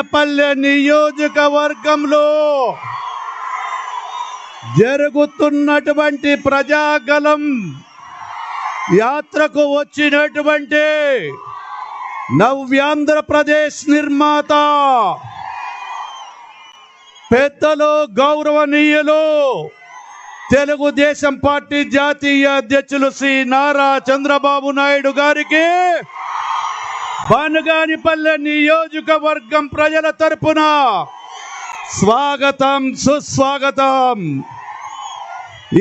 బనగానపల్లె నియోజకవర్గంలో జరుగుతున్నటువంటి ప్రజాగలం యాత్రకు వచ్చినటువంటి నవ్యాంధ్రప్రదేశ్ నిర్మాత పెద్దలు గౌరవనీయులు తెలుగుదేశం పార్టీ జాతీయ అధ్యక్షులు శ్రీ నారా చంద్రబాబు నాయుడు గారికి బనగానిపల్లె నియోజకవర్గం ప్రజల తరపున స్వాగతం సుస్వాగతం.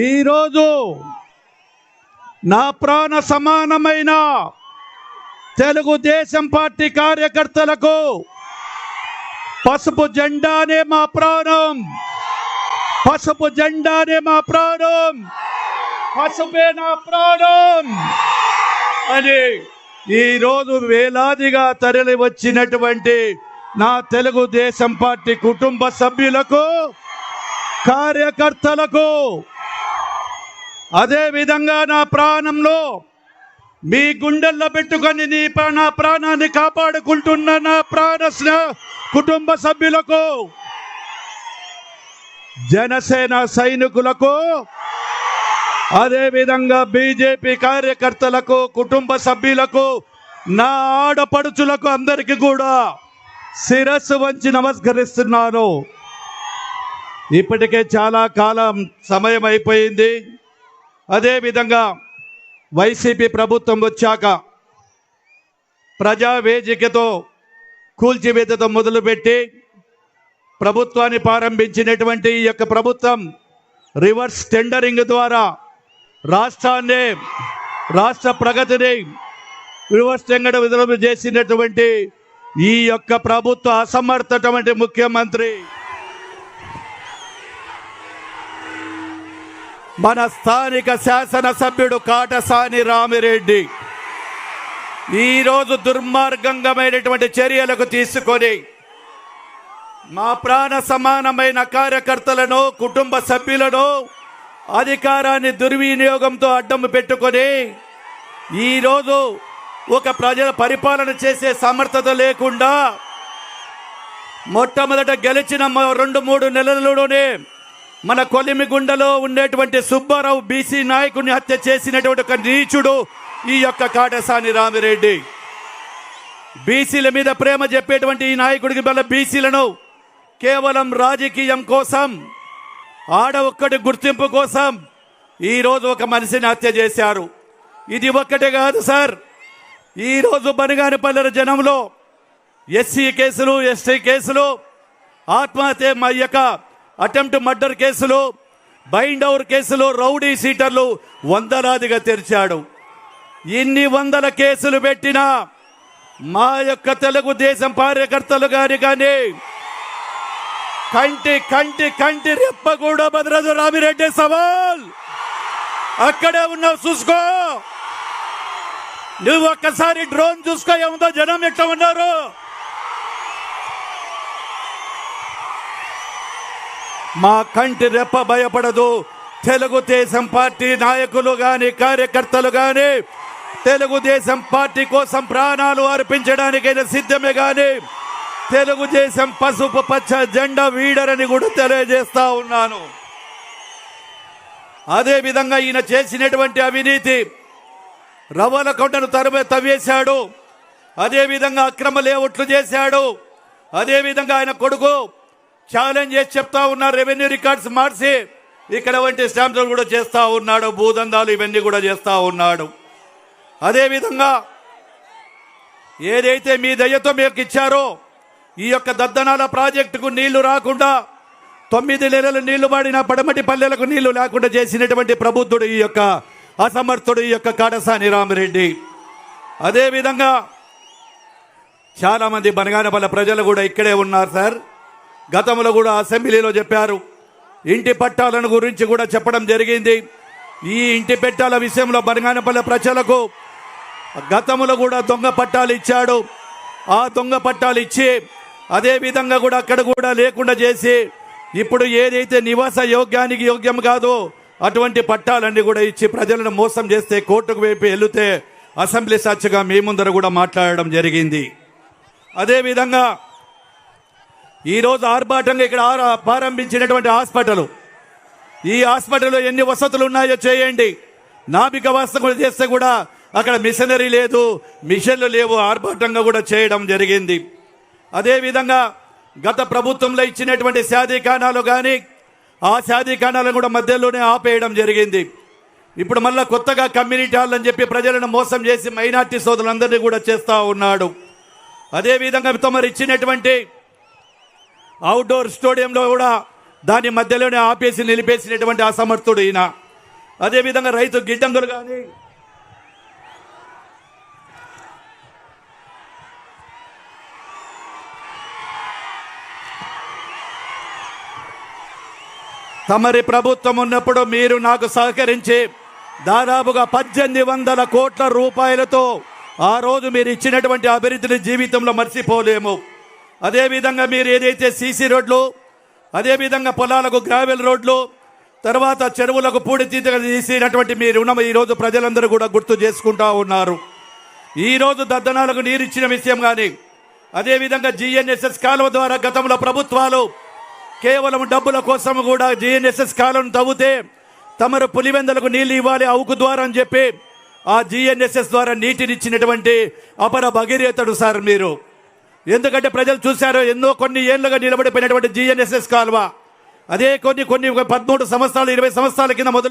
ఈరోజు నా ప్రాణ సమానమైన తెలుగుదేశం పార్టీ కార్యకర్తలకు పసుపు జెండానే మా ప్రాణం. పసుపు జెండానే మా ప్రాణం. పసుపే నా ప్రాణం. అని ఈరోజు వేలాదిగా తరలి వచ్చినటువంటి నా తెలుగుదేశం పార్టీ కుటుంబ సభ్యులకు కార్యకర్తలకు అదే విధంగా నా ప్రాణంలో మీ గుండెల్లో పెట్టుకొని నీ నా ప్రాణాన్ని కాపాడుకుంటున్న నా ప్రాణ కుటుంబ సభ్యులకు జనసేన సైనికులకు అదేవిధంగా బీజేపీ కార్యకర్తలకు కుటుంబ సభ్యులకు నా ఆడపడుచులకు అందరికీ కూడా శిరస్సు వంచి నమస్కరిస్తున్నాను. ఇప్పటికే చాలా కాలం సమయం అయిపోయింది. అదేవిధంగా వైసీపీ ప్రభుత్వం వచ్చాక ప్రజా వేదికతో కూల్చివేతతో మొదలుపెట్టి ప్రభుత్వాన్ని ప్రారంభించినటువంటి ఈ యొక్క ప్రభుత్వం రివర్స్ టెండరింగ్ ద్వారా రాష్ట్రాన్ని రాష్ట్ర ప్రగతిని రివర్స్ విధులు చేసినటువంటి ఈ యొక్క ప్రభుత్వ అసమర్థటువంటి ముఖ్యమంత్రి. మన స్థానిక శాసనసభ్యుడు కాటసాని రామిరెడ్డి ఈరోజు దుర్మార్గంగమైనటువంటి చర్యలకు తీసుకొని మా ప్రాణ సమానమైన కార్యకర్తలను కుటుంబ సభ్యులను అధికారాన్ని దుర్వినియోగంతో అడ్డం పెట్టుకొని ఈరోజు ఒక ప్రజల పరిపాలన చేసే సమర్థత లేకుండా మొట్టమొదట గెలిచిన రెండు మూడు నెలలలోనే మన కొలిమిగుండలో ఉండేటువంటి సుబ్బారావు బీసీ నాయకుడిని హత్య చేసినటువంటి ఒక నీచుడు ఈ యొక్క కాటసాని రామిరెడ్డి. బీసీల మీద ప్రేమ చెప్పేటువంటి ఈ నాయకుడికి మళ్ళీ బీసీలను కేవలం రాజకీయం కోసం ఆడ ఒక్కటి గుర్తింపు కోసం ఈరోజు ఒక మనిషిని హత్య చేశారు. ఇది ఒక్కటే కాదు సార్. ఈరోజు బనగానిపల్లెల జనంలో ఎస్సీ కేసులు ఎస్టీ కేసులు ఆత్మహత్య మా యొక్క అటెంప్ట్ మర్డర్ కేసులు బైండ్ అవర్ కేసులు రౌడీ సీటర్లు వందలాదిగా తెరిచాడు. ఇన్ని వందల కేసులు పెట్టినా మా యొక్క తెలుగుదేశం కార్యకర్తలు గాని కానీ కంటి కంటి కంటి రెప్ప కూడా బదరదు రామిరెడ్డి సవాల్. అక్కడే ఉన్నావు చూసుకో. నువ్వు ఒక్కసారి డ్రోన్ చూసుకో ఏముందో జనం ఎట్లా ఉన్నారు? మా కంటి రెప్ప భయపడదు. తెలుగుదేశం పార్టీ నాయకులు కానీ కార్యకర్తలు కానీ తెలుగుదేశం పార్టీ కోసం ప్రాణాలు అర్పించడానికైనా సిద్ధమే కానీ తెలుగుదేశం పసుపు పచ్చ జెండా వీడరని కూడా తెలియజేస్తా ఉన్నాను. అదేవిధంగా ఈయన చేసినటువంటి అవినీతి రవాణా కొండను తరమే తవ్వేశాడు. అదేవిధంగా అక్రమ లేఅవుట్లు చేశాడు. అదేవిధంగా ఆయన కొడుకు ఛాలెంజ్ చేసి చెప్తా ఉన్నారు రెవెన్యూ రికార్డ్స్ మార్చి ఇక్కడ వంటి స్టాంపులు కూడా చేస్తూ ఉన్నాడు భూదందాలు ఇవన్నీ కూడా చేస్తూ ఉన్నాడు. అదేవిధంగా ఏదైతే మీ దయ్యతో మీకు ఇచ్చారో ఈ యొక్క దద్దనాల ప్రాజెక్టుకు నీళ్ళు రాకుండా తొమ్మిది నెలలు నీళ్ళు పడిన పడమటి పల్లెలకు నీళ్ళు లేకుండా చేసినటువంటి ప్రబుద్ధుడు ఈ యొక్క అసమర్థుడు ఈ యొక్క కాడసాని రామిరెడ్డి. అదేవిధంగా చాలామంది బనగానపల్లె ప్రజలు కూడా ఇక్కడే ఉన్నారు సార్. గతంలో కూడా అసెంబ్లీలో చెప్పారు. ఇంటి పట్టాలను గురించి కూడా చెప్పడం జరిగింది. ఈ ఇంటి పెట్టాల విషయంలో బనగానపల్లె ప్రజలకు గతంలో కూడా దొంగ పట్టాలు ఇచ్చాడు. ఆ దొంగ పట్టాలు ఇచ్చి అదే విధంగా కూడా అక్కడ కూడా లేకుండా చేసి ఇప్పుడు ఏదైతే నివాస యోగ్యానికి యోగ్యం కాదో అటువంటి పట్టాలన్నీ కూడా ఇచ్చి ప్రజలను మోసం చేస్తే కోర్టుకు వైపు వెళితే అసెంబ్లీ సాక్షిగా మీ ముందర కూడా మాట్లాడడం జరిగింది. అదేవిధంగా ఈరోజు ఆర్భాటంగా ఇక్కడ ప్రారంభించినటువంటి హాస్పిటల్. ఈ హాస్పిటల్లో ఎన్ని వసతులు ఉన్నాయో చేయండి. నాభిక వ్యవస్థ కూడా చేస్తే కూడా అక్కడ మిషనరీ లేదు మిషన్లు లేవు ఆర్భాటంగా కూడా చేయడం జరిగింది. అదేవిధంగా గత ప్రభుత్వంలో ఇచ్చినటువంటి శాదీకాణాలు కానీ ఆ శాదీకాణాలను కూడా మధ్యలోనే ఆపేయడం జరిగింది. ఇప్పుడు మళ్ళీ కొత్తగా కమ్యూనిటీ హాల్ అని చెప్పి ప్రజలను మోసం చేసి మైనార్టీ సోదరులందరినీ కూడా చేస్తూ ఉన్నాడు. అదేవిధంగా తమరు ఇచ్చినటువంటి అవుట్డోర్ స్టేడియంలో కూడా దాని మధ్యలోనే ఆపేసి నిలిపేసినటువంటి అసమర్థుడు ఈయన. అదేవిధంగా రైతు గిడ్డంగులు కానీ తమరి ప్రభుత్వం ఉన్నప్పుడు మీరు నాకు సహకరించి దాదాపుగా పద్దెనిమిది వందల కోట్ల రూపాయలతో ఆ రోజు మీరు ఇచ్చినటువంటి అభివృద్ధిని జీవితంలో మర్చిపోలేము. అదేవిధంగా మీరు ఏదైతే సీసీ రోడ్లు అదేవిధంగా పొలాలకు గ్రావెల్ రోడ్లు తర్వాత చెరువులకు పూడితీతగా తీసినటువంటి మీ రుణం ఈరోజు ప్రజలందరూ కూడా గుర్తు చేసుకుంటా ఉన్నారు. ఈరోజు దద్దనాలకు నీరు ఇచ్చిన విషయం కానీ అదేవిధంగా జిఎన్ఎస్ఎస్ కాలువ ద్వారా గతంలో ప్రభుత్వాలు కేవలం డబ్బుల కోసం కూడా జిఎన్ఎస్ఎస్ కాలం తవ్వుతే తమరు పులివెందలకు నీళ్ళు ఇవ్వాలి అవుకు ద్వారా అని చెప్పి ఆ జిఎన్ఎస్ఎస్ ద్వారా నీటినిచ్చినటువంటి అపర భగీరథుడు సార్ మీరు. ఎందుకంటే ప్రజలు చూశారు ఎన్నో కొన్ని ఏళ్ళుగా నిలబడిపోయినటువంటి జిఎన్ఎస్ఎస్ కాలువ. అదే కొన్ని కొన్ని పదమూడు సంవత్సరాలు ఇరవై సంవత్సరాల కింద మొదలు